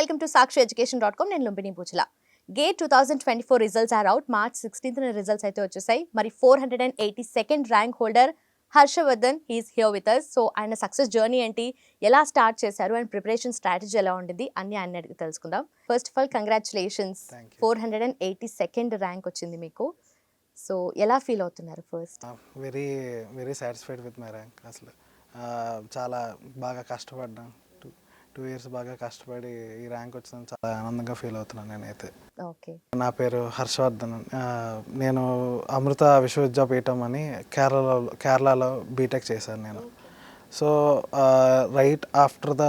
Welcome to Sakshi education dot com. నేను Lumbini Poochala GATE two thousand twenty four results are out March sixteenth results అయితే వచ్చేసాయి. మరి four hundred and eighty second rank holder Harshavardhan he's here with us so ఆయన success journey ఏంటి? ఎలా start చేశారు? And preparation strategy ఎలా ఉండింది? అన్ని ఆయన అడిగి తెలుసుకుందాం. First of all congratulations. Four hundred and eighty second rank వచ్చింది మీకు. సో ఎలా ఫీల్ అవుతున్నారు first very very satisfied with my rank అసలు ఆ, చాలా బాగా కష్టపడ్డాను. టూ ఇయర్స్ బాగా కష్టపడి ఈ ర్యాంక్ వచ్చిన చాలా ఆనందంగా ఫీల్ అవుతున్నాను నేనైతే. ఓకే. నా పేరు హర్షవర్ధన్. నేను అమృత విశ్వవిద్యాపీఠం అని కేరళలో కేరళలో బీటెక్ చేశాను నేను. So right after the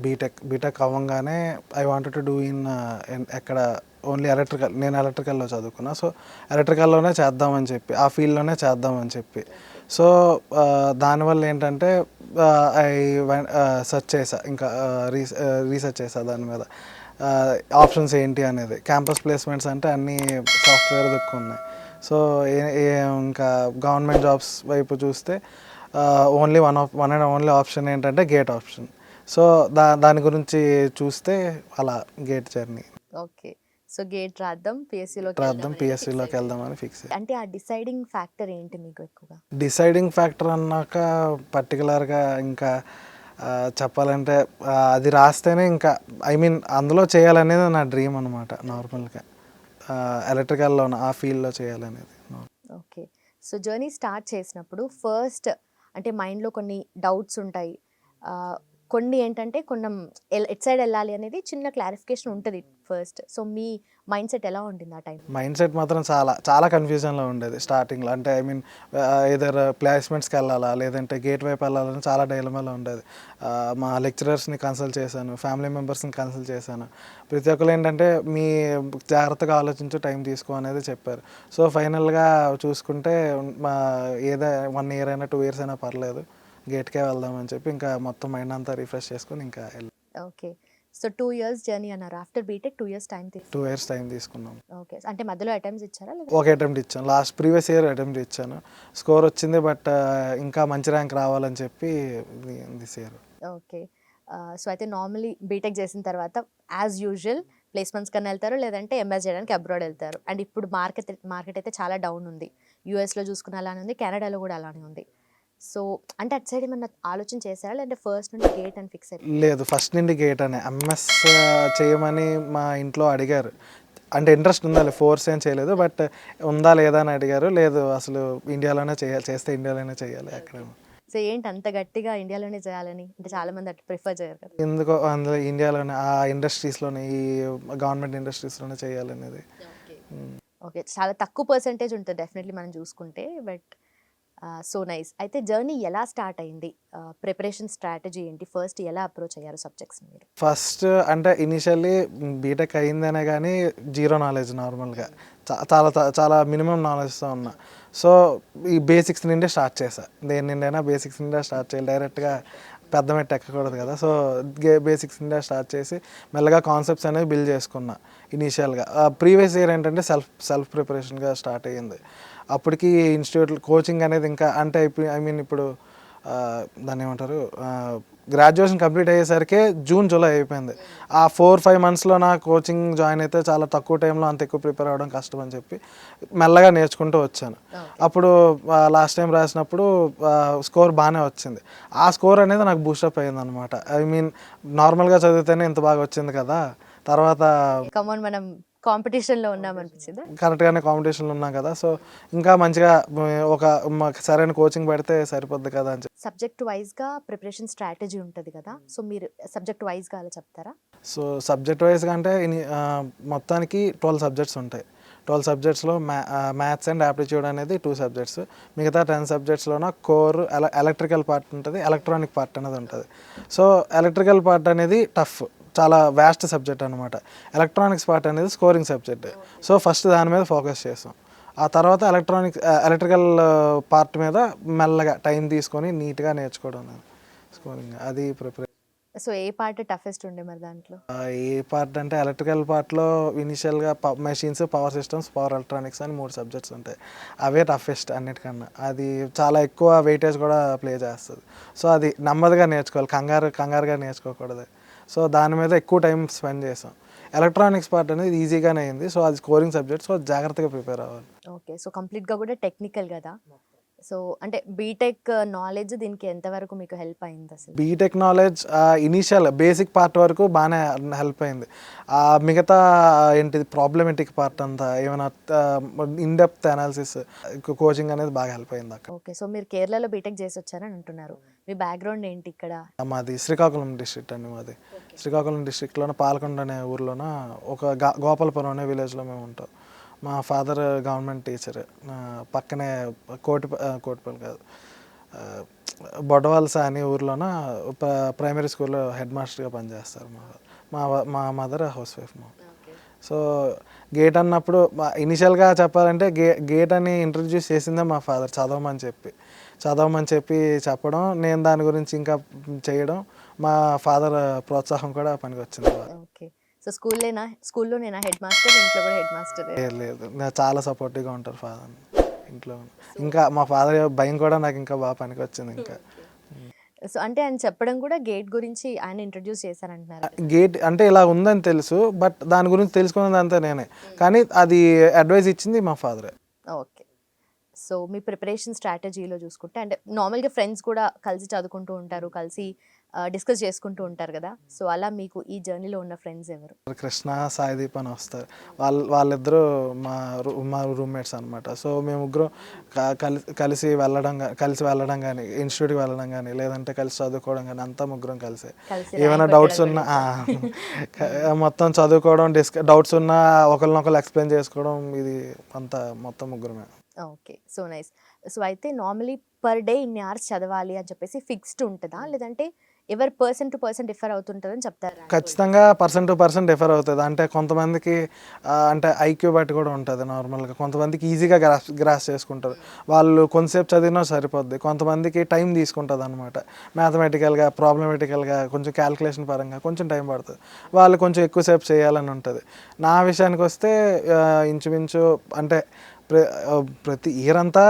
BTech BTech అవ్వగానే I wanted to do in ఎక్కడ ఓన్లీ ఎలక్ట్రికల్ నేను ఎలక్ట్రికల్లో చదువుకున్నా. సో ఎలక్ట్రికల్లోనే చేద్దామని చెప్పి ఆ ఫీల్డ్లోనే చేద్దామని చెప్పి. సో దానివల్ల ఏంటంటే ఐ సెర్చ్ చేసా ఇంకా రీసెర్చ్ చేసా దాని మీద. ఆప్షన్స్ ఏంటి అనేది. క్యాంపస్ ప్లేస్మెంట్స్ అంటే అన్ని సాఫ్ట్వేర్ దిక్కు ఉన్నాయి. సో ఏ- ఇంకా గవర్నమెంట్ జాబ్స్ వైపు చూస్తే only one of one and only option ఏంటంటే గేట్ ఆప్షన్ సో దా దాని గురించి చూస్తే అలా GATE journey okay. So GATE రాద్దాం పిఎస్సిలో రాద్దాం పిఎస్సిలోకి వెళ్దామని ఫిక్స్ అంటే ఆ డిసైడింగ్ ఫ్యాక్టర్ ఏంటి మీకు ఎక్కువగా? డిసైడింగ్ ఫ్యాక్టర్ అన్నాక పర్టికులర్గా ఇంకా చెప్పాలంటే అది రాస్తేనే ఇంకా ఐ మీన్ అందులో చేయాలనేది నా డ్రీమ్ అనమాట నార్మల్గా. ఎలక్ట్రికల్లో ఆ ఫీల్డ్లో చేయాలనేది ఓకే సో జర్నీ స్టార్ట్ చేసినప్పుడు ఫస్ట్ అంటే మైండ్లో కొన్ని డౌట్స్ ఉంటాయి. కొన్ని ఏంటంటే కొంచెం ఎల్- ఎట్ సైడ్ వెళ్ళాలి అనేది చిన్న క్లారిఫికేషన్ ఉంటుంది ఫస్ట్. సో మీ మైండ్ సెట్ ఎలా ఉంటుంది ఆ టైం మైండ్ సెట్ మాత్రం చాలా చాలా కన్ఫ్యూజన్లో ఉండేది స్టార్టింగ్లో. అంటే ఐ మీన్ ఏదర్ ప్లేస్మెంట్స్కి వెళ్ళాలా లేదంటే గేట్ వైపు వెళ్ళాలని చాలా డైలమాలో ఉండేది. మా లెక్చరర్స్ని కన్సల్ట్ చేశాను ఫ్యామిలీ మెంబర్స్ని కన్సల్ట్ చేశాను. ప్రతి ఒక్కరు ఏంటంటే మీ జాగ్రత్తగా ఆలోచించు టైం తీసుకో అనేది చెప్పారు. సో ఫైనల్గా చూసుకుంటే మా ఏదో వన్ ఇయర్ అయినా టూ ఇయర్స్ అయినా పర్లేదు. గేట్కే వెళ్దామని చెప్పి ఇంకా మొత్తం మైండ్ అంతా రిఫ్రెష్ చేసుకుని ఇంకా okay. So two years journey అన్నారు. After BTech two years time two years time తీసుకున్నాం. ఓకే. అంటే మధ్యలో అటెంప్ట్స్ ఇచ్చారా ఒక అటెంప్ట్ ఇచ్చాను లాస్ట్ ప్రీవియస్ ఇయర్ అటెంప్ట్ ఇచ్చాను. స్కోర్ వచ్చింది బట్ ఇంకా మంచి ర్యాంక్ రావాలని చెప్పి దిస్ ఇయర్. ఓకే. సో అయితే నార్మలీ బీటెక్ చేసిన తర్వాత యాజ్ యూజువల్ ప్లేస్మెంట్స్ కన్నా వెళ్తారు లేదంటే ఎంఎస్ చేయడానికి అబ్రాడ్ వెళ్తారు. అండ్ ఇప్పుడు మార్కెట్ మార్కెట్ అయితే చాలా డౌన్ ఉంది. యూఎస్లో చూసుకున్న అలానే ఉంది కెనడాలో కూడా అలానే ఉంది. సో అంటే అటు సైడ్ ఏమన్నా ఆలోచన చేశారా? లేదంటే ఫస్ట్ నుండి గేట్ అని ఫిక్స్ లేదు ఫస్ట్ నుండి గేట్ అనే. ఎంఎస్ చేయమని మా ఇంట్లో అడిగారు. అంటే ఇంట్రెస్ట్ ఉందా ఫోర్స్ ఏం చేయలేదు బట్ ఉందా లేదా అని అడిగారు. లేదు అసలు ఇండియాలోనే చేయాలి చేస్తే ఇండియాలోనే చేయాలి అక్కడ సో ఏంటి అంత గట్టిగా ఇండియాలోనే చేయాలని? అంటే చాలా మంది అట్లా ప్రిఫర్ చేయరు కదా. ఎందుకో అందులో ఇండియాలోనే ఆ ఇండస్ట్రీస్లోనే ఈ గవర్నమెంట్ ఇండస్ట్రీస్లోనే చేయాలనేది. ఓకే. చాలా తక్కువ పర్సంటేజ్ ఉంటుంది డెఫినెట్లీ మనం చూసుకుంటే. But so nice. అయితే జర్నీ ఎలా స్టార్ట్ అయింది? ప్రిపరేషన్ స్ట్రాటజీ ఏంటి? ఫస్ట్ ఎలా అప్రోచ్ అయ్యారు సబ్జెక్ట్స్ మీరు? ఫస్ట్ అంటే ఇనిషియల్లీ బీటెక్ అయిందనే కానీ జీరో నాలెడ్జ్ నార్మల్గా. చాలా చాలా మినిమం నాలెడ్జ్తో ఉన్నా. సో ఈ బేసిక్స్ నుండే స్టార్ట్ చేసా దేని నిండైనా బేసిక్స్ నుండే స్టార్ట్ చేయాలి. డైరెక్ట్గా పెద్ద మెట్టు ఎక్కకూడదు కదా. సో బేసిక్స్ నుండే స్టార్ట్ చేసి మెల్లగా కాన్సెప్ట్స్ అనేవి బిల్డ్ చేసుకున్నా ఇనీషియల్గా. ప్రీవియస్ ఇయర్ ఏంటంటే సెల్ఫ్ సెల్ఫ్ ప్రిపరేషన్గా స్టార్ట్ అయ్యింది. అప్పటికి ఇన్స్టిట్యూట్ కోచింగ్ అనేది ఇంకా అంటే ఇప్పుడు ఐ మీన్ ఇప్పుడు దాన్ని ఏమంటారు గ్రాడ్యుయేషన్ కంప్లీట్ అయ్యేసరికి జూన్ జూలై అయిపోయింది. ఆ ఫోర్ ఫైవ్ మంత్స్లో నా కోచింగ్ జాయిన్ అయితే చాలా తక్కువ టైంలో అంత ఎక్కువ ప్రిపేర్ అవ్వడం కష్టం అని చెప్పి మెల్లగా నేర్చుకుంటూ వచ్చాను. అప్పుడు లాస్ట్ టైం రాసినప్పుడు స్కోర్ బాగానే వచ్చింది. ఆ స్కోర్ అనేది నాకు బూస్టప్ అయ్యింది అనమాట ఐ మీన్ నార్మల్గా చదివితేనే ఇంత బాగా వచ్చింది కదా. తర్వాత కమోన్ మనం కాంపిటీషన్లో ఉన్నాం అనిపించిందా కరెక్ట్గానే కాంపిటీషన్లో ఉన్నాం కదా. సో ఇంకా మంచిగా ఒక మ- సరైన కోచింగ్ పెడితే సరిపోద్ది కదా అని సబ్జెక్ట్ వైజ్గా ప్రిపరేషన్ స్ట్రాటజీ ఉంటుంది కదా. సో మీరు సబ్జెక్ట్ వైజ్గా అలా చెప్తారా? సో సబ్జెక్ట్ వైజ్గా అంటే మొత్తానికి ట్వెల్వ్ సబ్జెక్ట్స్ ఉంటాయి. ట్వెల్వ్ సబ్జెక్ట్స్లో మ్యా మ్యాథ్స్ అండ్ యాప్టిట్యూడ్ అనేది టూ సబ్జెక్ట్స్. మిగతా టెన్ సబ్జెక్ట్స్లోన కోర్ ఎల ఎలక్ట్రికల్ పార్ట్ ఉంటుంది ఎలక్ట్రానిక్ పార్ట్ అనేది ఉంటుంది. సో ఎలక్ట్రికల్ పార్ట్ అనేది టఫ్. చాలా వ్యాస్ట్ సబ్జెక్ట్ అనమాట ఎలక్ట్రానిక్స్ పార్ట్ అనేది స్కోరింగ్ సబ్జెక్ట్ సో ఫస్ట్ దాని మీద ఫోకస్ చేస్తాం. ఆ తర్వాత ఎలక్ట్రానిక్ ఎలక్ట్రికల్ పార్ట్ మీద మెల్లగా టైం తీసుకొని నీట్గా నేర్చుకోవడం స్కోరింగ్ అది ప్రిపరేషన్ సో ఏ పార్ట్ టఫెస్ట్ ఉండే మరి దాంట్లో? ఏ పార్ట్ అంటే ఎలక్ట్రికల్ పార్ట్లో ఇనిషియల్గా machines power systems power electronics అని మూడు సబ్జెక్ట్స్ ఉంటాయి. అవే టఫెస్ట్ అన్నిటికన్నా. అది చాలా ఎక్కువ వెయిటేజ్ కూడా ప్లే చేస్తుంది. సో అది నెమ్మదిగా నేర్చుకోవాలి. కంగారు కంగారుగా నేర్చుకోకూడదు. సో దాని మీద ఎక్కువ టైం స్పెండ్ చేసాం. ఎలక్ట్రానిక్స్ పార్ట్ అనేది ఈజీగానే అయింది. సో అది స్కోరింగ్ సబ్జెక్ట్. సో జాగ్రత్తగా ప్రిపేర్ అవ్వాలి. ఓకే. సో కంప్లీట్గా కూడా టెక్నికల్ కదా? సో అంటే బీటెక్ నాలెడ్జ్ దీనికి ఎంతవరకు మీకు హెల్ప్ అయింది అసలు? BTech knowledge initial basic part వరకు బాగానే హెల్ప్ అయింది. ఆ మిగతా ఏంటిది ప్రాబ్లమెటిక్ పార్ట్ అంతా ఏమైనా ఇన్ డెప్త్ అనాలిసిస్ కోచింగ్ అనేది బాగా హెల్ప్ అయింది అక్కడ. ఓకే. సో మీరు కేరళలో బీటెక్ చేసి వచ్చారని అంటున్నారు. మీ బ్యాక్గ్రౌండ్ ఏంటి ఇక్కడ? మాది శ్రీకాకుళం డిస్ట్రిక్ట్ అండి మాది. శ్రీకాకుళం డిస్ట్రిక్ట్లోనే పాలకొండ అనే ఊర్లోన ఒక గోపాలపురం అనే విలేజ్లో మేము ఉంటాం. మా ఫాదర్ గవర్నమెంట్ టీచర్ పక్కనే కోటి కోటిపల్లి కాదు బొడవలస అనే ఊర్లోన ప్ర- ప్రైమరీ స్కూల్లో హెడ్ మాస్టర్గా పనిచేస్తారు మా మా మా మదర్ హౌస్ వైఫ్ మా. సో గేట్ అన్నప్పుడు ఇనిషియల్గా చెప్పాలంటే గే గేట్ అని ఇంట్రడ్యూస్ చేసిందే మా ఫాదర్ చదవమని చెప్పి. చదవమని చెప్పి చెప్పడం నేను దాని గురించి ఇంకా చేయడం మా ఫాదర్ ప్రోత్సాహం కూడా పనికి వచ్చింది ఓకే. సో స్కూల్లోనా? స్కూల్లోనేనా? Head master? ఇంట్లో కూడా హెడ్ మాస్టర్? లేదు చాలా సపోర్టివ్గా ఉంటారు ఫాదర్. ఇంట్లో ఇంకా మా ఫాదర్ భయం కూడా నాకు ఇంకా బాగా పనికి వచ్చింది ఇంకా. సో అంటే ఆయన చెప్పడం కూడా గేట్ గురించి ఆయన ఇంట్రడ్యూస్ చేశారంటున్నారు? గేట్ అంటే ఇలా ఉందని తెలుసు బట్ దాని గురించి తెలుసుకున్నది అంతా నేనే. కానీ అది అడ్వైస్ ఇచ్చింది మా ఫాదరే. ఓకే. సో మీ ప్రిపరేషన్ స్ట్రాటజీలో చూసుకుంటే అంటే నార్మల్గా ఫ్రెండ్స్ కూడా కలిసి చదువుకుంటూ ఉంటారు కలిసి డిస్కస్ చేసుకుంటూ ఉంటారు కదా. సో అలా మీకు ఈ జర్నీలో ఉన్న ఫ్రెండ్స్ ఎవరు? కృష్ణ సాయిదీప్ అని వస్తారు. వాళ్ళ వాళ్ళిద్దరూ మా రూ మా రూమ్మేట్స్ అనమాట సో మేము ముగ్గురు కలిసి కలిసి వెళ్ళడం కలిసి వెళ్ళడం కానీ ఇన్స్టిట్యూట్కి వెళ్ళడం కానీ లేదంటే కలిసి చదువుకోవడం కానీ అంతా ముగ్గురం కలిసి. ఏమైనా డౌట్స్ ఉన్నా మొత్తం చదువుకోవడం డిస్క డౌట్స్ ఉన్నా ఒకరినొకరు ఎక్స్ప్లెయిన్ చేసుకోవడం ఇది అంతా మొత్తం ముగ్గురమే. ఓకే. So nice. సో అయితే నార్మలీ పర్ డే ఇన్ని అవర్స్ చదవాలి అని చెప్పేసి ఫిక్స్డ్ ఉంటుందా? లేదంటే ఎవరు పర్సన్ టు పర్సన్ డిఫర్ అవుతుంటుందని చెప్తారా ఖచ్చితంగా పర్సన్ టు పర్సన్ డిఫర్ అవుతుంది. అంటే కొంతమందికి అంటే ఐక్యూ బట్టి కూడా ఉంటుంది నార్మల్గా. కొంతమందికి ఈజీగా గ్రాస్ గ్రాస్ చేసుకుంటారు వాళ్ళు కొంతసేపు చదివినా సరిపోద్ది. కొంతమందికి టైం తీసుకుంటుంది అనమాట మ్యాథమెటికల్గా ప్రాబ్లమెటికల్గా కొంచెం క్యాల్కులేషన్ పరంగా కొంచెం టైం పడుతుంది. వాళ్ళు కొంచెం ఎక్కువసేపు చేయాలని ఉంటుంది. నా విషయానికి వస్తే ఇంచుమించు అంటే ప్ర ప్రతి ఇయర్ అంతా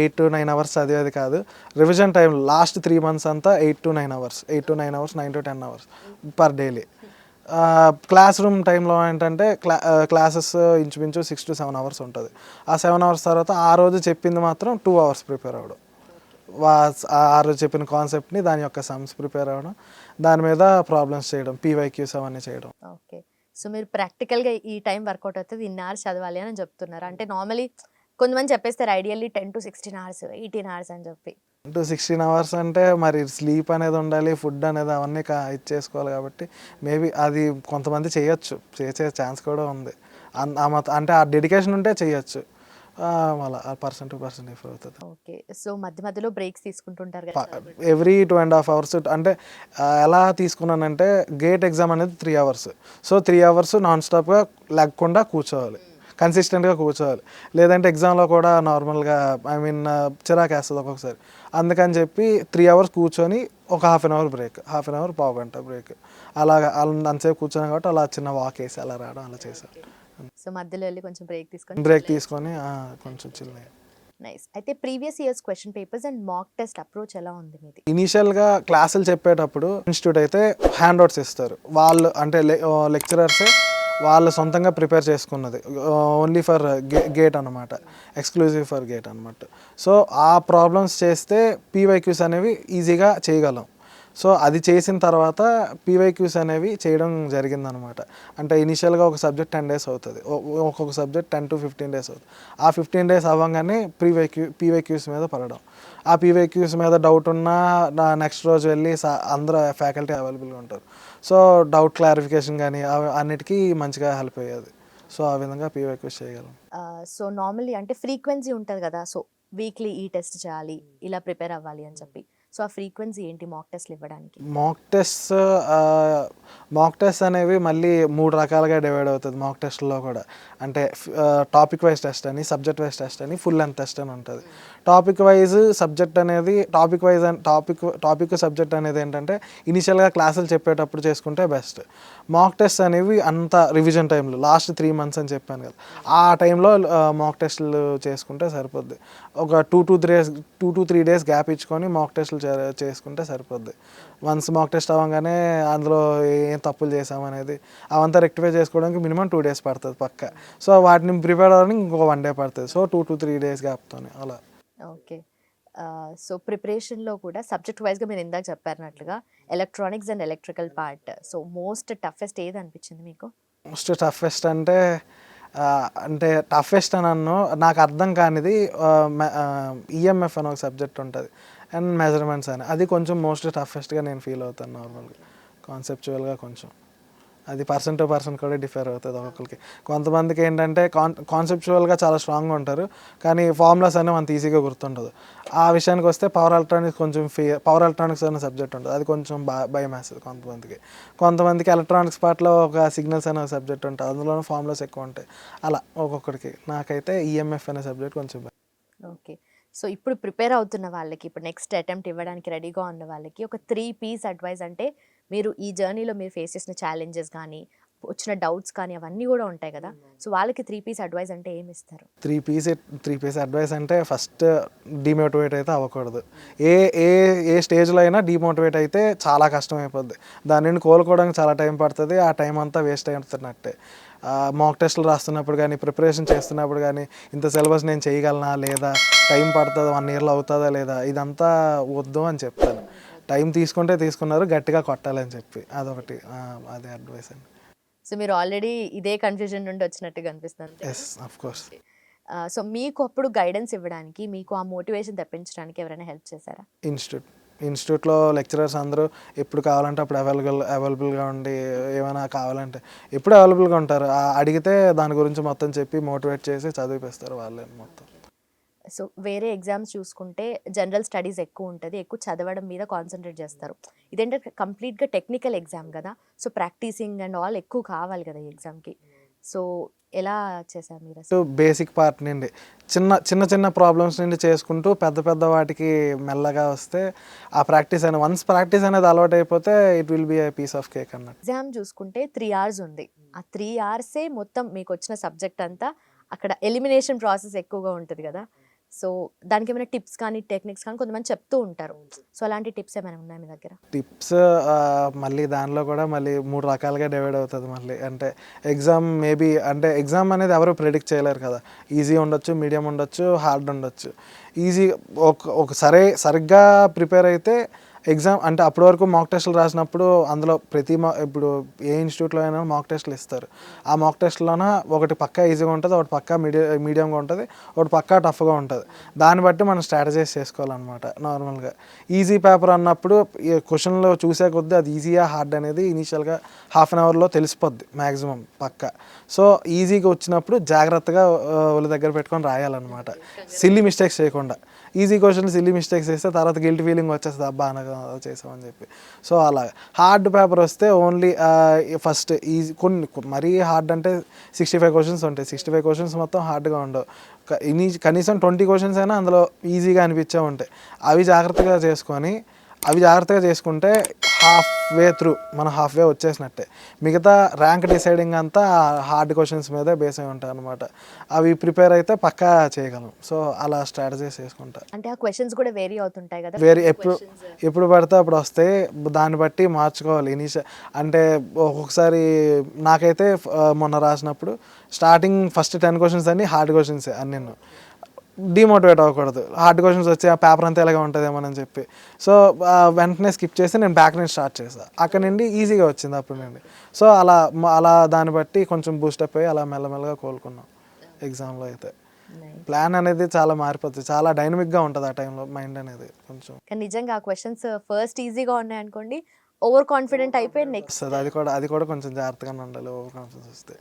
ఎయిట్ టు నైన్ అవర్స్ చదివేది కాదు. Revision time last three months అంతా eight to nine hours eight to nine hours nine to ten hours per daily. Class room టైంలో ఏంటంటే క్లా క్లాసెస్ ఇంచుమించు సిక్స్ టు సెవెన్ అవర్స్ ఉంటుంది. ఆ సెవెన్ అవర్స్ తర్వాత ఆ రోజు చెప్పింది మాత్రం టూ అవర్స్ ప్రిపేర్ అవ్వడం. వా ఆ రోజు చెప్పిన కాన్సెప్ట్ని దాని యొక్క సమ్స్ ప్రిపేర్ అవ్వడం. దాని మీద ప్రాబ్లమ్స్ చేయడం పీవైక్యూస్ అవన్నీ చేయడం. ఓకే. సో మీరు ప్రాక్టికల్గా ఈ టైం వర్కౌట్ అవుతుంది ఇన్ని అవర్స్ చదవాలి అని చెప్తున్నారు. అంటే నార్మలీ కొంతమంది చెప్పేస్తారు ideally ten to sixteen hours eighteen hours అని చెప్పి. టు సిక్స్టీన్ అవర్స్ అంటే మరి స్లీప్ అనేది ఉండాలి ఫుడ్ అనేది అవన్నీ ఇచ్చేసుకోవాలి కాబట్టి మేబీ అది కొంతమంది చేయొచ్చు చేసే ఛాన్స్ కూడా ఉంది. అన్- అంటే ఆ డెడికేషన్ ఉంటే చేయొచ్చు. అలా పర్సన్ టు పర్సన్ డిఫర్ అవుతుంది. ఓకే. సో మధ్య మధ్యలో breaks తీసుకుంటుంటారు every two and half hours అంటే ఎలా తీసుకున్నానంటే గేట్ ఎగ్జామ్ అనేది three hours. So three hours non స్టాప్గా లేకుండా కూర్చోవాలి. కన్సిస్టెంట్గా కూర్చోవాలి. లేదంటే ఎగ్జామ్లో కూడా నార్మల్గా ఐ మీన్ చిరాకు వేస్తుంది ఒక్కొక్కసారి. అందుకని చెప్పి త్రీ అవర్స్ కూర్చొని ఒక half an hour break half an hour పావు గంట బ్రేక్ అలాగా అలా అంతసేపు కూర్చొని కాబట్టి అలా చిన్న వాక్ వేసి అలా రావడం అలా చేశాను. సో మధ్యలో వెళ్ళి కొంచెం బ్రేక్ తీసుకొని బ్రేక్ తీసుకొని కొంచెం చిన్న నైస్ అయితే previous years question papers and mock test approach ఎలా ఉంది మీది? ఇనీషియల్గా క్లాసులు చెప్పేటప్పుడు ఇన్స్టిట్యూట్ అయితే హ్యాండ్ అవుట్స్ ఇస్తారు. వాళ్ళు అంటే లెక్చరర్సే వాళ్ళు సొంతంగా ప్రిపేర్ చేసుకున్నది. ఓన్లీ ఫర్ గేట్ అనమాట ఎక్స్క్లూజివ్ ఫర్ గేట్ అనమాట సో ఆ ప్రాబ్లమ్స్ చేస్తే పీవైక్యూస్ అనేవి ఈజీగా చేయగలం. సో అది చేసిన తర్వాత పీవైక్యూస్ అనేవి చేయడం జరిగిందనమాట. అంటే ఇనిషియల్గా ఒక సబ్జెక్ట్ టెన్ డేస్ అవుతుంది. ఒ- ఒక్కొక్క subject ten to fifteen days అవుతుంది. ఆ ఫిఫ్టీన్ డేస్ అవ్వగానే ప్రీవైక్యూ పీవైక్యూస్ మీద పడడం. ఆ పీవైక్యూస్ మీద డౌట్ ఉన్నా నా నెక్స్ట్ రోజు వెళ్ళి సా అందరూ ఫ్యాకల్టీ అవైలబుల్గా ఉంటారు. సో డౌట్ క్లారిఫికేషన్ కానీ అన్నిటికీ మంచిగా హెల్ప్ అయ్యేది. సో ఆ విధంగా పీవైక్యూస్ చేయగలం. సో నార్మల్లీ అంటే ఫ్రీక్వెన్సీ ఉంటుంది కదా. సో వీక్లీ ఈ టెస్ట్ చేయాలి ఇలా ప్రిపేర్ అవ్వాలి అని చెప్పి. సో ఆ ఫ్రీక్వెన్సీ ఏంటి మాక్ టెస్ట్లు ఇవ్వడానికి? మాక్ టెస్ట్ మాక్ టెస్ట్ అనేవి మళ్ళీ మూడు రకాలుగా డివైడ్ అవుతుంది మాక్ టెస్ట్లో కూడా. అంటే టాపిక్ వైజ్ టెస్ట్ అని సబ్జెక్ట్ వైజ్ టెస్ట్ అని ఫుల్ లెంత్ టెస్ట్ అని ఉంటుంది. టాపిక్ వైజ్ సబ్జెక్ట్ అనేది topic wise topic topic subject అనేది ఏంటంటే ఇనిషియల్గా క్లాసులు చెప్పేటప్పుడు చేసుకుంటే బెస్ట్ మాక్ టెస్ట్ అనేవి అంత రివిజన్ టైంలో లాస్ట్ త్రీ మంత్స్ అని చెప్పాను కదా. ఆ టైంలో మాక్ టెస్ట్లు చేసుకుంటే సరిపోద్ది. ఒక two two three days two two three days gap ఇచ్చుకొని మాక్ టెస్ట్లు చే- చేసుకుంటే సరిపోద్ది. వన్స్ మాక్ టెస్ట్ అవ్వగానే అందులో ఏం తప్పులు చేసామనేది అవంతా రెక్టిఫై చేసుకోవడానికి మినిమం టూ డేస్ పడుతుంది పక్క. సో వాటిని ప్రిపేర్ అవ్వడానికి ఇంకొక వన్ డే పడుతుంది. So two two three days గ్యాప్తోనే అలా. ఓకే. సో ప్రిపరేషన్లో కూడా సబ్జెక్ట్ వైజ్గా మీరు ఇందాక చెప్పారన్నట్లుగా electronics and electrical part. So most toughest ఏది అనిపించింది మీకు? మోస్ట్ టఫెస్ట్ అంటే అంటే టఫెస్ట్ అని అన్ను నాకు అర్థం కానిది ఈఎంఎఫ్ అని ఒక సబ్జెక్ట్ ఉంటుంది. అండ్ మెజర్మెంట్స్ అని. అది కొంచెం మోస్ట్ టఫెస్ట్గా నేను ఫీల్ అవుతాను నార్మల్గా. కాన్సెప్చువల్గా కొంచెం. అది పర్సన్ టు పర్సన్ కూడా డిఫర్ అవుతుంది ఒకరికి కొంతమందికి ఏంటంటే కాన్ కాన్సెప్చువల్గా చాలా స్ట్రాంగ్గా ఉంటారు కానీ ఫార్ములాస్ అనేవి అంత ఈజీగా గుర్తుండదు. ఆ విషయానికి వస్తే పవర్ ఎలక్ట్రానిక్స్ కొంచెం ఫీ పవర్ ఎలక్ట్రానిక్స్ అనే సబ్జెక్ట్ ఉంటుంది. అది కొంచెం భయం వేస్తుంది కొంతమందికి. కొంతమందికి ఎలక్ట్రానిక్స్ పార్ట్లో ఒక సిగ్నల్స్ అనే సబ్జెక్ట్ ఉంటుంది. అందులోనూ ఫార్ములాస్ ఎక్కువ ఉంటాయి. అలా ఒక్కొక్కడికి. నాకైతే ఈఎంఎఫ్ అనే సబ్జెక్ట్ కొంచెం భయం. ఓకే సో ఇప్పుడు ప్రిపేర్ అవుతున్న వాళ్ళకి ఇప్పుడు నెక్స్ట్ అటెంప్ట్ ఇవ్వడానికి రెడీగా ఉన్న వాళ్ళకి ఒక త్రీ పీస్ అడ్వైస్ అంటే మీరు ఈ జర్నీలో మీరు ఫేస్ చేసిన ఛాలెంజెస్ కానీ వచ్చిన డౌట్స్ కానీ అవన్నీ కూడా ఉంటాయి కదా. సో వాళ్ళకి త్రీ పీస్ అడ్వైస్ అంటే ఏమి ఇస్తారు? Three piece three piece advice అంటే ఫస్ట్ డిమోటివేట్ అయితే అవ్వకూడదు. ఏ ఏ ఏ స్టేజ్లో అయినా డిమోటివేట్ అయితే చాలా కష్టం అయిపోద్ది దాని నుండి కోలుకోవడానికి చాలా టైం పడుతుంది ఆ టైం అంతా వేస్ట్ అవుతున్నట్టే మాక్ టెస్ట్లు రాస్తున్నప్పుడు కానీ ప్రిపరేషన్ చేస్తున్నప్పుడు కానీ ఇంత సిలబస్ నేను చేయగలనా లేదా? టైం పడుతుందా? వన్ ఇయర్లో అవుతుందా లేదా? ఇదంతా వద్దు అని చెప్తాను. టైం తీసుకుంటే తీసుకున్నారు గట్టిగా కొట్టాలని చెప్పి. అదొకటి అదే అడ్వైస్ అండి. సో మీరు ఆల్రెడీ ఇదే కన్ఫ్యూజన్ నుండి వచ్చినట్టుగా అనిపిస్తుంది ఎస్ ఆఫ్ కోర్స్ సో మీకు అప్పుడు గైడెన్స్ ఇవ్వడానికి మీకు ఆ మోటివేషన్ తెప్పించడానికి ఎవరైనా హెల్ప్ చేశారా? ఇన్స్టిట్యూట్ ఇన్స్టిట్యూట్లో లెక్చరర్స్ అందరూ ఎప్పుడు కావాలంటే అప్పుడు అవైలబుల్ అవైలబుల్గా ఉండి ఏమైనా కావాలంటే ఎప్పుడు అవైలబుల్గా ఉంటారు. అడిగితే దాని గురించి మొత్తం చెప్పి మోటివేట్ చేసి చదివిపిస్తారు వాళ్ళే మొత్తం. సో వేరే ఎగ్జామ్స్ చూసుకుంటే జనరల్ స్టడీస్ ఎక్కువ ఉంటుంది. ఎక్కువ చదవడం మీద కాన్సన్ట్రేట్ చేస్తారు. ఇదేంటంటే కంప్లీట్గా టెక్నికల్ ఎగ్జామ్ కదా. సో ప్రాక్టీసింగ్ అండ్ ఆల్ ఎక్కువ కావాలి కదా ఈ ఎగ్జామ్కి. సో ఎలా చేశారు మీరు అసలు? బేసిక్ పార్ట్ నుండి చిన్న చిన్న చిన్న ప్రాబ్లమ్స్ నుండి చేసుకుంటూ పెద్ద పెద్ద వాటికి మెల్లగా వస్తే ఆ ప్రాక్టీస్ అనేది వన్స్ ప్రాక్టీస్ అనేది అలవాటు అయిపోతే it will be a piece of cake అన్నట్టు. ఎగ్జామ్ చూసుకుంటే త్రీ అవర్స్ ఉంది. ఆ త్రీ అవర్సే మొత్తం మీకు వచ్చిన సబ్జెక్ట్ అంతా అక్కడ ఎలిమినేషన్ ప్రాసెస్ ఎక్కువగా ఉంటుంది కదా. సో దానికి ఏమైనా టిప్స్ కానీ టెక్నిక్స్ కానీ కొంతమంది చెప్తూ ఉంటారు. సో అలాంటి టిప్స్ ఏమైనా ఉన్నాయి మీ దగ్గర? టిప్స్ మళ్ళీ దానిలో కూడా మళ్ళీ మూడు రకాలుగా డివైడ్ అవుతుంది మళ్ళీ. అంటే ఎగ్జామ్ మేబీ అంటే ఎగ్జామ్ అనేది ఎవరు ప్రిడిక్ట్ చేయలేరు కదా. ఈజీ ఉండొచ్చు మీడియం ఉండొచ్చు హార్డ్ ఉండొచ్చు. ఈజీ ఒక ఒక సరే సరిగ్గా ప్రిపేర్ అయితే ఎగ్జామ్ అంటే అప్పటి వరకు మాక్ టెస్ట్లు రాసినప్పుడు అందులో ప్రతి మా ఇప్పుడు ఏ ఇన్స్టిట్యూట్లో అయినా మాక్ టెస్ట్లు ఇస్తారు. ఆ మాక్ టెస్ట్లోన ఒకటి పక్కా ఈజీగా ఉంటుంది ఒకటి పక్కా మీడియం మీడియంగా ఉంటుంది ఒకటి పక్కా టఫ్గా ఉంటుంది. దాన్ని బట్టి మనం స్ట్రాటజైజ్ చేసుకోవాలన్నమాట నార్మల్గా ఈజీ పేపర్ అన్నప్పుడు ఈ క్వశ్చన్లో చూసే కొద్దీ అది ఈజీయా హార్డ్ అనేది ఇనీషియల్గా హాఫ్ అన్ అవర్లో తెలిసిపోద్ది మ్యాక్సిమం పక్క. సో ఈజీగా వచ్చినప్పుడు జాగ్రత్తగా వాళ్ళ దగ్గర పెట్టుకొని రాయాలన్నమాట. సిల్లీ మిస్టేక్స్ చేయకుండా. ఈజీ క్వశ్చన్ సిల్లీ మిస్టేక్స్ చేస్తే తర్వాత గిల్ట్ ఫీలింగ్ వచ్చేస్తుంది. అబ్బా అనగా చేసామని చెప్పి. సో అలా హార్డ్ పేపర్ వస్తే ఓన్లీ ఫస్ట్ ఈజీ కొన్ని మరీ హార్డ్ అంటే సిక్స్టీ ఫైవ్ క్వశ్చన్స్ ఉంటాయి. సిక్స్టీ ఫైవ్ క్వశ్చన్స్ మొత్తం హార్డ్గా ఉండవు. కనీసం ట్వంటీ క్వశ్చన్స్ అయినా అందులో ఈజీగా అనిపించే ఉంటాయి. అవి జాగ్రత్తగా చేసుకొని అవి జాగ్రత్తగా చేసుకుంటే హాఫ్ వే త్రూ మన హాఫ్ వే వచ్చేసినట్టే. మిగతా ర్యాంక్ డిసైడింగ్ అంతా హార్డ్ క్వశ్చన్స్ మీదే బేస్ అయి ఉంటాయి అనమాట అవి ప్రిపేర్ అయితే పక్కా చేయగలం. సో అలా స్ట్రాటజీస్ చేసుకుంటా. అంటే ఆ క్వశ్చన్స్ కూడా వేరీ అవుతుంటాయి కదా వేరే ఎప్పుడు ఎప్పుడు పడితే అప్పుడు వస్తే దాన్ని బట్టి మార్చుకోవాలి. ఇనిషియల్ అంటే ఒక్కొక్కసారి నాకైతే మొన్న రాసినప్పుడు స్టార్టింగ్ ఫస్ట్ టెన్ క్వశ్చన్స్ అన్ని హార్డ్ క్వశ్చన్స్ అన్ని డిమోటివేట్ అవ్వకూడదు. హార్డ్ క్వశ్చన్స్ వచ్చి ఆ పేపర్ అంతా ఎలాగ ఉంటుందేమోనని చెప్పి. సో వెంటనే స్కిప్ చేసి నేను బ్యాక్ నుంచి స్టార్ట్ చేస్తాను అక్కడ నుండి ఈజీగా వచ్చింది అప్పుడు నుండి. సో అలా అలా దాన్ని బట్టి కొంచెం బూస్టప్ అయ్యి అలా మెల్లమెల్లగా కోలుకున్నాం ఎగ్జామ్లో అయితే. ప్లాన్ అనేది చాలా మారిపోతుంది చాలా డైనమిక్గా ఉంటుంది ఆ టైంలో మైండ్ అనేది కొంచెం. కానీ నిజంగా ఆ క్వశ్చన్స్ ఫస్ట్ ఈజీగా ఉన్నాయి అనుకోండి ఓవర్ కాన్ఫిడెంట్ అయిపోయి నెక్స్ట్ అది కూడా అది కూడా కొంచెం జాగ్రత్తగానే ఉండాలి ఓవర్ కాన్ఫిడెన్స్ వస్తే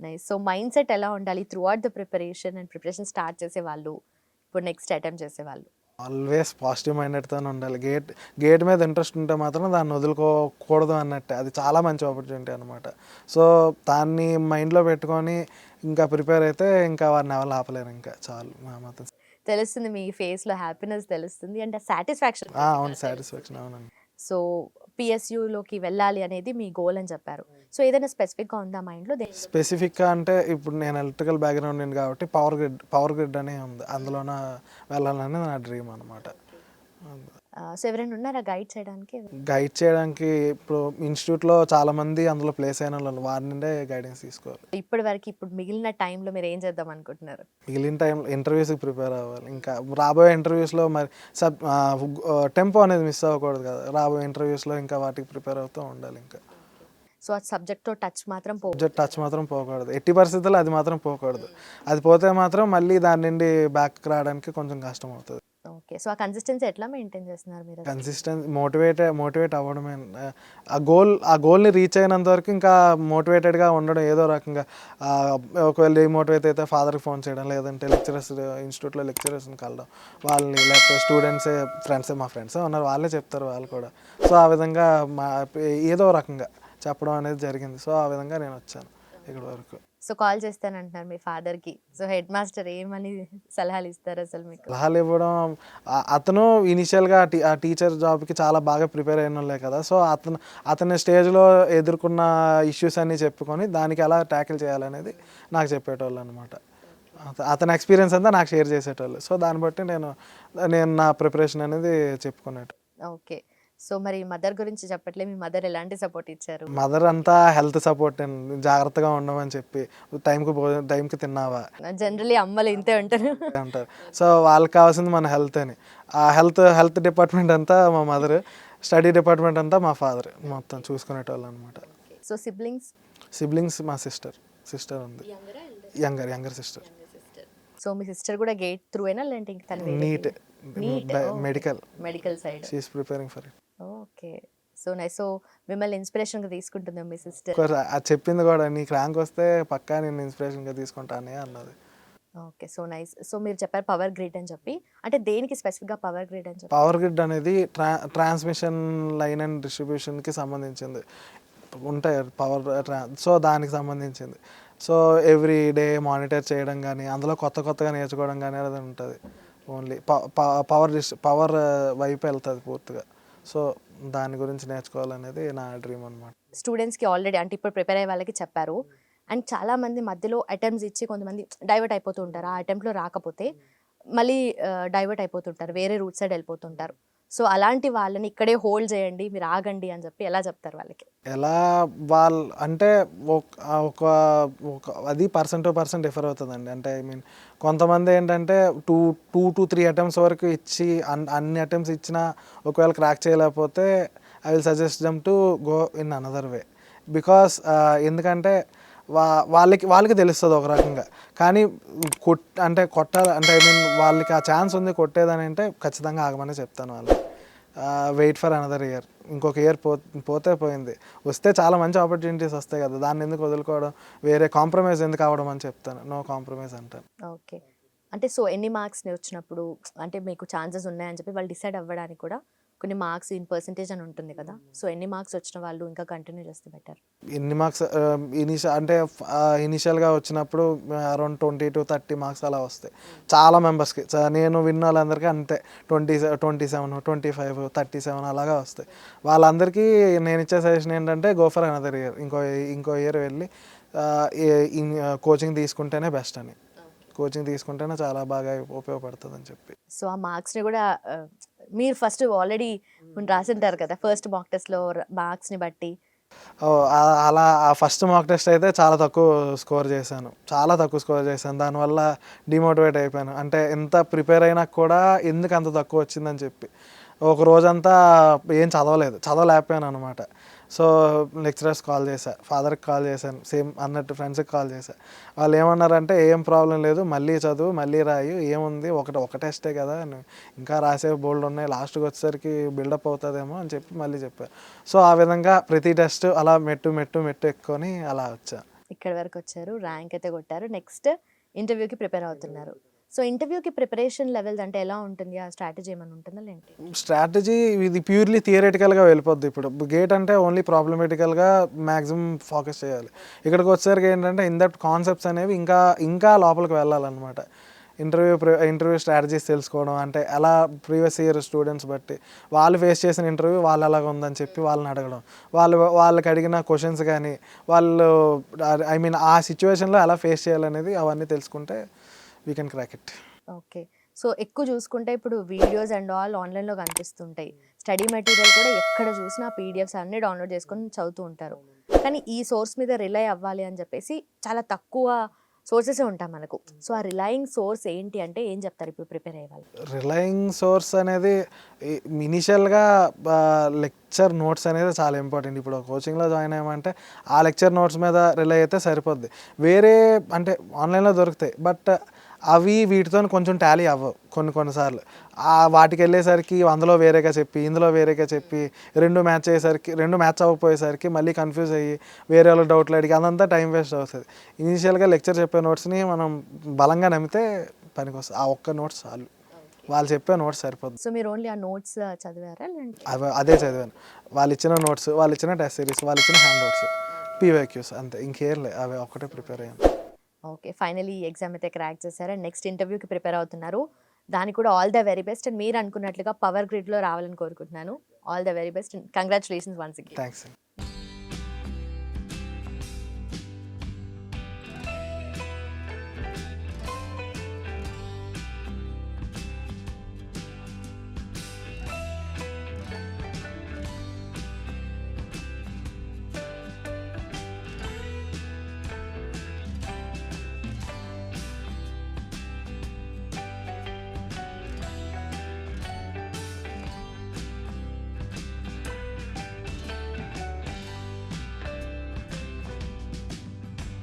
నైస్ సో మైండ్ సెట్ ఎలా ఉండాలి throughout the preparation and preparation start చేసే వాళ్ళు ఇప్పుడు నెక్స్ట్ అటెంప్ట్ చేసే వాళ్ళు ఆల్వేస్ పాజిటివ్ మైండెడ్తోనే ఉండాలి. గేట్ గేట్ మీద ఇంట్రెస్ట్ ఉంటే మాత్రం దాన్ని వదులుకోకూడదు అన్నట్టే. అది చాలా మంచి ఆపర్చునిటీ అనమాట సో దాన్ని మైండ్లో పెట్టుకొని ఇంకా ప్రిపేర్ అయితే ఇంకా వారిని ఎవరు ఆపలేరు ఇంకా. చాలు మా మాత్రం. తెలుస్తుంది మీ ఫేస్లో హ్యాపీనెస్ తెలుస్తుంది. అండ్ సాటిస్ఫాక్షన్ అవును. సాటిస్ఫాక్షన్ అవునండి. సో పిఎస్యులోకి వెళ్ళాలి అనేది మీ గోల్ అని చెప్పారు. సో ఏదైనా స్పెసిఫిక్గా ఉందా మైండ్లో? స్పెసిఫిక్గా అంటే ఇప్పుడు నేను ఎలక్ట్రికల్ బ్యాక్గ్రౌండ్ నేను కాబట్టి పవర్ గ్రిడ్ పవర్ గ్రిడ్ అనే ఉంది. అందులోన వెళ్ళాలని నా డ్రీమ్ అనమాట సో ఎవరైనా ఉన్నారా గైడ్ చేయడానికి? గైడ్ చేయడానికి ఇప్పుడు ఇన్స్టిట్యూట్లో చాలా మంది అందులో ప్లేస్ అయిన వాళ్ళు వారి నుండే గైడెన్స్ తీసుకోవాలి. ఇప్పటి వరకు ఇప్పుడు మిగిలిన టైంలో మీరు ఏం చేద్దాం అనుకుంటున్నారు? మిగిలిన టైం ఇంటర్వ్యూస్కి ప్రిపేర్ అవ్వాలి. ఇంకా రాబోయే ఇంటర్వ్యూస్లో మరి సబ్ టెంపో అనేది మిస్ అవ్వకూడదు కదా. రాబోయే ఇంటర్వ్యూస్లో ఇంకా వాటికి ప్రిపేర్ అవుతూ ఉండాలి ఇంకా. సో ఆ సబ్జెక్ట్తో టచ్ మాత్రం పో సబ్జెక్ట్ టచ్ మాత్రం పోకూడదు. ఎట్టి పరిస్థితుల్లో అది మాత్రం పోకూడదు. అది పోతే మాత్రం మళ్ళీ దాని నుండి బ్యాక్ రావడానికి కొంచెం కష్టం అవుతుంది. ఓకే. సో ఆ కన్సిస్టెన్సీ ఎట్లా మెయింటైన్ చేస్తున్నారు మీరు కన్సిస్టెన్స్ మోటివేట్ మోటివేట్ అవ్వడమే. ఆ గోల్ ఆ గోల్ని రీచ్ అయినంత వరకు ఇంకా మోటివేటెడ్గా ఉండడం ఏదో రకంగా ఒకవేళ మోటివేట్ అయితే ఫాదర్కి ఫోన్ చేయడం లేదంటే లెక్చరర్స్ ఇన్స్టిట్యూట్లో లెక్చరర్స్ని కలవడం వాళ్ళని లేకపోతే స్టూడెంట్సే ఫ్రెండ్సే మా ఫ్రెండ్సే ఉన్నారు వాళ్ళే చెప్తారు వాళ్ళు కూడా. సో ఆ విధంగా మా ఏదో రకంగా చెప్పడం అనేది జరిగింది. సో ఆ విధంగా నేను వచ్చాను ఇక్కడ వరకు. సో కాల్ చేస్తానంటున్నారు మీ father కి సో హెడ్ మాస్టర్ ఏమని సలహాలు ఇస్తారు అసలు మీకు? సలహాలు ఇవ్వడం అతను ఇనిషియల్గా ఆ టీచర్ జాబ్కి చాలా బాగా ప్రిపేర్ అయిన వాళ్ళే కదా. సో అతను అతని స్టేజ్లో ఎదుర్కొన్న ఇష్యూస్ అన్నీ చెప్పుకొని దానికి ఎలా ట్యాకిల్ చేయాలనేది నాకు చెప్పేటోళ్ళు అనమాట అతని ఎక్స్పీరియన్స్ అంతా నాకు షేర్ చేసేటోళ్ళు. సో దాన్ని బట్టి నేను నేను నా ప్రిపరేషన్ అనేది చెప్పుకునేట ఓకే. సో మరి మదర్ గురించి చెప్పట్లే మీ మదర్ ఎలాంటి సపోర్ట్ ఇచ్చారు? మదర్ అంతా హెల్త్ సపోర్ట్ జాగ్రత్తగా ఉండమని చెప్పి టైంకి టైంకి తిన్నావా? జనరలీ అమ్మలు ఇంతే ఉంటారు అంటారు. సో వాళ్ళకి కావాల్సింది మన హెల్త్ అని. ఆ హెల్త్ హెల్త్ డిపార్ట్మెంట్ అంతా మా మదర్ స్టడీ డిపార్ట్మెంట్ అంతా మా ఫాదర్ మొత్తం చూసుకునేటోళ్ళు అనమాట సో సిబ్లింగ్స్ సిబ్లింగ్స్ మా సిస్టర్ సిస్టర్ ఉంది. Younger younger sister. సో మీ సిస్టర్ కూడా గేట్ త్రూ అయినా లేదంటే ఇంక NEET medical medical side she's preparing for it okay. So nice so మిమ్మల్ని ఇన్స్పిరేషన్గా తీసుకుంటుందా మీ సిస్టర్. అది చెప్పింది కూడా నీకు ర్యాంక్ వస్తే పక్కా నేను ఇన్స్పిరేషన్గా తీసుకుంటానే అన్నది. ఓకే. So nice. సో మీరు చెప్పారు పవర్ గ్రిడ్ అని చెప్పి. అంటే దేనికి స్పెసిఫిక్గా పవర్ గ్రిడ్ అని చెప్పి? పవర్ గ్రిడ్ అనేది ట్రా ట్రాన్స్మిషన్ లైన్ అండ్ డిస్ట్రిబ్యూషన్కి సంబంధించింది. ఉంటాయి పవర్ సో దానికి సంబంధించింది. సో ఎవ్రీ డే మానిటర్ చేయడం కానీ అందులో కొత్త కొత్తగా నేర్చుకోవడం కానీ అది ఉంటుంది. ఓన్లీ పవర్ డిస్ పవర్ వైపు వెళ్తుంది పూర్తిగా. సో దాని గురించి నేర్చుకోవాలనేది నా డ్రీమ్ అనమాట స్టూడెంట్స్కి ఆల్రెడీ అంటే ఇప్పుడు ప్రిపేర్ అయ్యే వాళ్ళకి చెప్పారు. అండ్ చాలా మంది మధ్యలో అటెంప్ట్స్ ఇచ్చి కొంతమంది డైవర్ట్ అయిపోతూ ఉంటారు. ఆ attempt లో రాకపోతే మళ్ళీ డైవర్ట్ అయిపోతుంటారు. వేరే రూట్ సైడ్ వెళ్ళిపోతుంటారు. సో అలాంటి వాళ్ళని ఇక్కడే హోల్డ్ చేయండి మీరు ఆగండి అని చెప్పి ఎలా చెప్తారు వాళ్ళకి? ఎలా వాళ్ళు అంటే ఒక ఒక ఒక అది పర్సన్ టు పర్సన్ డిఫర్ అవుతుందండి. అంటే ఐ మీన్ కొంతమంది ఏంటంటే two two to three attempts వరకు ఇచ్చి అన్ అన్ని అటెంప్ట్స్ ఇచ్చినా ఒకవేళ క్రాక్ చేయలేకపోతే I will suggest them to go in another way. Because ఎందుకంటే వా వాళ్ళకి వాళ్ళకి తెలుస్తుంది ఒక రకంగా. కానీ కొట్ అంటే కొట్టాలి అంటే ఐ మీన్ వాళ్ళకి ఆ ఛాన్స్ ఉంది కొట్టేదని అంటే ఖచ్చితంగా ఆగమని చెప్తాను వాళ్ళకి. వెయిట్ ఫర్ అనదర్ ఇయర్ ఇంకొక ఇయర్ పో పోతే పోయింది. వస్తే చాలా మంచి ఆపర్చునిటీస్ వస్తాయి కదా. దాన్ని ఎందుకు వదులుకోవడం? వేరే కాంప్రమైజ్ ఎందుకు అవడం అని చెప్తాను. నో కాంప్రమైజ్ అంటాను. ఓకే అంటే సో ఎన్ని మార్క్స్ వచ్చినప్పుడు అంటే మీకు ఛాన్సెస్ ఉన్నాయని చెప్పి వాళ్ళు డిసైడ్ అవ్వడానికి కూడా కొన్ని మార్క్స్ ఇన్ పర్సంటేజ్ అని ఉంటుంది కదా. సో ఎన్ని మార్క్స్ వచ్చిన వాళ్ళు ఇంకా కంటిన్యూ చేస్తే బెటర్. ఎన్ని మార్క్స్ ఇనిషియల్ అంటే ఇనిషియల్గా వచ్చినప్పుడు around twenty to thirty marks అలా వస్తాయి. చాలా మెంబర్స్కి నేను విన్న వాళ్ళందరికీ అంతే. Twenty twenty seven twenty five thirty seven అలాగా వస్తాయి. వాళ్ళందరికీ నేను ఇచ్చే సజెషన్ ఏంటంటే గో ఫర్ అనదర్ ఇయర్ ఇంకో ఇంకో ఇయర్ వెళ్ళి కోచింగ్ తీసుకుంటేనే బెస్ట్ అని. కోచింగ్ తీసుకుంటేనే చాలా బాగా ఉపయోగపడుతుంది అని చెప్పి. సో ఆ మార్క్స్ని కూడా మీరు ఫస్ట్ ఆల్రెడీ రాసింటారు కదా ఫస్ట్ మాక్ టెస్ట్లో మార్క్స్ని బట్టి. అలా ఆ ఫస్ట్ మాక్ టెస్ట్ అయితే చాలా తక్కువ స్కోర్ చేశాను. చాలా తక్కువ స్కోర్ చేశాను. దానివల్ల డిమోటివేట్ అయిపోయాను. అంటే ఎంత ప్రిపేర్ అయినా కూడా ఎందుకు అంత తక్కువ వచ్చిందని చెప్పి. ఒక రోజంతా ఏం చదవలేదు. చదవలేకపోయాను అనమాట సో లెక్చరర్స్ కాల్ చేశా. ఫాదర్కి కాల్ చేశాను సేమ్ అన్నట్టు ఫ్రెండ్స్కి కాల్ చేశా. వాళ్ళు ఏమన్నారంటే ఏం ప్రాబ్లం లేదు. మళ్ళీ చదువు మళ్ళీ రాయి. ఏముంది? ఒకటి ఒక టెస్టే కదా ఇంకా రాసే బోల్డ్ ఉన్నాయి. లాస్ట్కి వచ్చేసరికి బిల్డప్ అవుతుందేమో అని చెప్పి మళ్ళీ చెప్పారు సో ఆ విధంగా ప్రతి టెస్ట్ అలా మెట్టు మెట్టు మెట్టు ఎక్కుకొని అలా వచ్చా. ఇక్కడ వరకు వచ్చారు. ర్యాంక్ అయితే కొట్టారు. నెక్స్ట్ ఇంటర్వ్యూకి ప్రిపేర్ అవుతున్నారు. సో ఇంటర్వ్యూకి ప్రిపరేషన్ లెవెల్స్ అంటే ఎలా ఉంటుంది? ఆ స్ట్రాటజీ ఏమైనా ఉంటుందా లేంటి? స్ట్రాటజీ ఇది ప్యూర్లీ థియరిటికల్గా వెళ్ళిపోద్ది ఇప్పుడు. గేట్ అంటే ఓన్లీ ప్రాబ్లమేటికల్గా మ్యాక్సిమం ఫోకస్ చేయాలి. ఇక్కడికి వచ్చేసరికి ఏంటంటే ఇన్ దట్ కాన్సెప్ట్స్ అనేవి ఇంకా ఇంకా లోపలికి వెళ్ళాలన్నమాట. ఇంటర్వ్యూ ఇంటర్వ్యూ స్ట్రాటజీస్ తెలుసుకోవడం అంటే ఎలా ప్రీవియస్ ఇయర్ స్టూడెంట్స్ బట్టి వాళ్ళు ఫేస్ చేసిన ఇంటర్వ్యూ వాళ్ళు ఎలాగ ఉందని చెప్పి వాళ్ళని అడగడం. వాళ్ళు వాళ్ళకి అడిగిన క్వశ్చన్స్ కానీ వాళ్ళు ఐ మీన్ ఆ సిచ్యువేషన్లో ఎలా ఫేస్ చేయాలనేది అవన్నీ తెలుసుకుంటే we can crack it okay so ఎక్కువ చూసుకుంటే ఇప్పుడు వీడియోస్ అండ్ ఆల్ ఆన్లైన్లో కనిపిస్తుంటాయి. స్టడీ మెటీరియల్ కూడా ఎక్కడ చూసినా పీడిఎఫ్స్ అన్ని డౌన్లోడ్ చేసుకొని చదువుతూ ఉంటారు. కానీ ఈ సోర్స్ మీద రిలై అవ్వాలి అని చెప్పేసి చాలా తక్కువ సోర్సెస్ ఉంటాయి మనకు. సో ఆ రిలయింగ్ సోర్స్ ఏంటి అంటే ఏం చెప్తారు ఇప్పుడు ప్రిపేర్ అయ్యే వాళ్ళు రిలయింగ్ సోర్స్ అనేది ఇనీషియల్గా లెక్చర్ నోట్స్ అనేది చాలా ఇంపార్టెంట్ ఇప్పుడు కోచింగ్లో జాయిన్ అయ్యామంటే ఆ లెక్చర్ నోట్స్ మీద రిలై అయితే సరిపోద్ది. వేరే అంటే ఆన్లైన్లో దొరుకుతాయి. బట్ అవి వీటితో కొంచెం టాలీ అవ్వవు కొన్ని కొన్నిసార్లు. వాటికి వెళ్ళేసరికి అందులో వేరేగా చెప్పి ఇందులో వేరేగా చెప్పి రెండు మ్యాచ్ అయ్యేసరికి రెండు మ్యాచ్ అవ్వకపోయేసరికి మళ్ళీ కన్ఫ్యూజ్ అయ్యి వేరే వాళ్ళు డౌట్లు అడిగి అదంతా టైం వేస్ట్ అవుతుంది. ఇనీషియల్గా లెక్చర్ చెప్పే నోట్స్ని మనం బలంగా నమ్మితే పనికి వస్తుంది ఆ ఒక్క నోట్స్ చాలు. వాళ్ళు చెప్పే నోట్స్ సరిపోద్ది. సో మీరు ఓన్లీ ఆ నోట్స్ చదివారా అవి అదే చదివాను. వాళ్ళు ఇచ్చిన నోట్స్ వాళ్ళు ఇచ్చిన టెస్ట్ సిరీస్ వాళ్ళు ఇచ్చిన హ్యాండ్ నోట్స్ పీవైక్యూస్ అంతే. ఇంకేం లేదు అవి ఒక్కటే ప్రిపేర్ అయ్యాను. ఓకే. ఫైనలీ ఈ ఎగ్జామ్ అయితే క్రాక్ చేశారు. అండ్ నెక్స్ట్ ఇంటర్వ్యూకి ప్రిపేర్ అవుతున్నారు. దానికి కూడా all the very best. And మీరు అనుకున్నట్లుగా పవర్ గ్రిడ్లో రావాలని కోరుకుంటున్నాను. All the very best. And congratulations once again thanks